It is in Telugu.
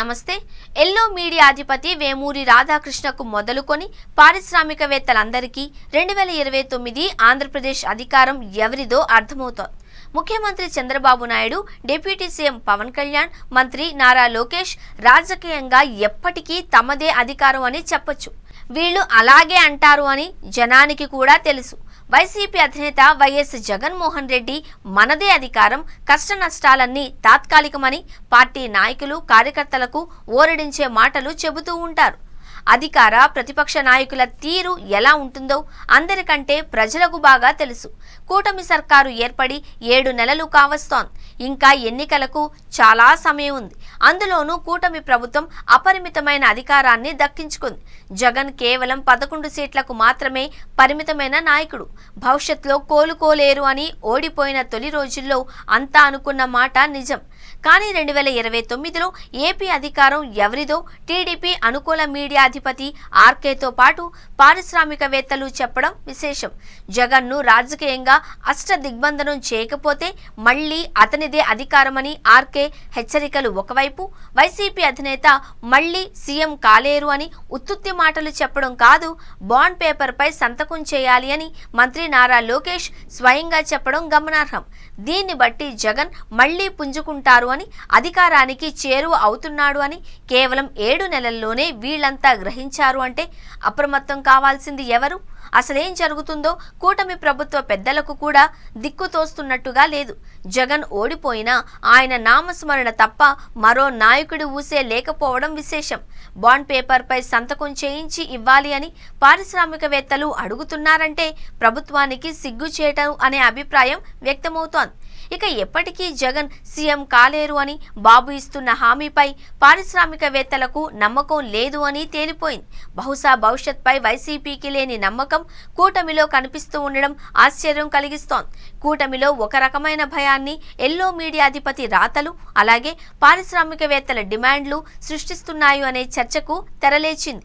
నమస్తే. ఎల్లో మీడియా అధిపతి వేమూరి రాధాకృష్ణకు మొదలుకొని పారిశ్రామికవేత్తలందరికీ రెండు వేల ఇరవై తొమ్మిది ఆంధ్రప్రదేశ్ అధికారం ఎవరిదో అర్థమవుతోంది. ముఖ్యమంత్రి చంద్రబాబు నాయుడు డిప్యూటీ సీఎం పవన్ కళ్యాణ్ మంత్రి నారా లోకేష్ రాజకీయంగా ఎప్పటికీ తమదే అధికారం అని చెప్పొచ్చు. వీళ్ళు అలాగే అంటారు అని జనానికి కూడా తెలుసు. వైసీపీ అధినేత వైఎస్ జగన్మోహన్ రెడ్డి మనదే అధికారం కష్ట నష్టాలన్నీ తాత్కాలికమని పార్టీ నాయకులు కార్యకర్తలకు ఓరడించే మాటలు చెబుతూ ఉంటారు. అధికార ప్రతిపక్ష నాయకుల తీరు ఎలా ఉంటుందో అందరికంటే ప్రజలకు బాగా తెలుసు. కూటమి సర్కారు ఏర్పడి ఏడు నెలలు కావస్తోంది. ఇంకా ఎన్నికలకు చాలా సమయం ఉంది. అందులోనూ కూటమి ప్రభుత్వం అపరిమితమైన అధికారాన్ని దక్కించుకుంది. జగన్ కేవలం పదకొండు సీట్లకు మాత్రమే పరిమితమైన నాయకుడు. భవిష్యత్తులో కోలుకోలేరు అని ఓడిపోయిన తొలి రోజుల్లో అంతా అనుకున్న మాట నిజం. కానీ రెండు వేల ఇరవై తొమ్మిదిలో ఏపీ అధికారం ఎవరిదో టీడీపీ అనుకూల మీడియా అధిపతి ఆర్కేతో పాటు పారిశ్రామికవేత్తలు చెప్పడం విశేషం. జగన్ను రాజకీయంగా అష్ట దిగ్బంధనం చేయకపోతే మళ్ళీ అతనిదే అధికారమని ఆర్కే హెచ్చరికలు ఒకవైపు వైసీపీ అధినేత మళ్ళీ సీఎం కాలేరు అని ఉత్తుత్తి మాటలు చెప్పడం కాదు బాండ్ పేపర్పై సంతకం చేయాలి అని మంత్రి నారా లోకేష్ స్వయంగా చెప్పడం గమనార్హం. దీన్ని బట్టి జగన్ మళ్ళీ పుంజుకుంటారు అని అధికారానికి చేరువ అవుతున్నాడు అని కేవలం ఏడు నెలల్లోనే వీళ్ళంతా గ్రహించారు అంటే అప్రమత్తం కావాల్సింది ఎవరు? అసలేం జరుగుతుందో కూటమి ప్రభుత్వ పెద్దలకు కూడా దిక్కు తోస్తున్నట్టుగా లేదు. జగన్ ఓడిపోయినా ఆయన నామస్మరణ తప్ప మరో నాయకుడి ఊసే లేకపోవడం విశేషం. బాండ్ పేపర్పై సంతకం చేయించి ఇవ్వాలి అని పారిశ్రామికవేత్తలు అడుగుతున్నారంటే ప్రభుత్వానికి సిగ్గు చేయటం అనే అభిప్రాయం వ్యక్తమవుతోంది. ఇక ఎప్పటికీ జగన్ సీఎం కాలేరు అని బాబు ఇస్తున్న హామీపై పారిశ్రామికవేత్తలకు నమ్మకం లేదు అని తేలిపోయింది. బహుశా భవిష్యత్పై వైసీపీకి లేని నమ్మకం నమ్మకం కూటమిలో కనిపిస్తూ ఉండడం ఆశ్చర్యం కలిగిస్తోంది. కూటమిలో ఒక రకమైన భయాన్ని ఎల్లో మీడియా అధిపతి రాతలు అలాగే పారిశ్రామికవేత్తల డిమాండ్లు సృష్టిస్తున్నాయి అనే చర్చకు తెరలేచింది.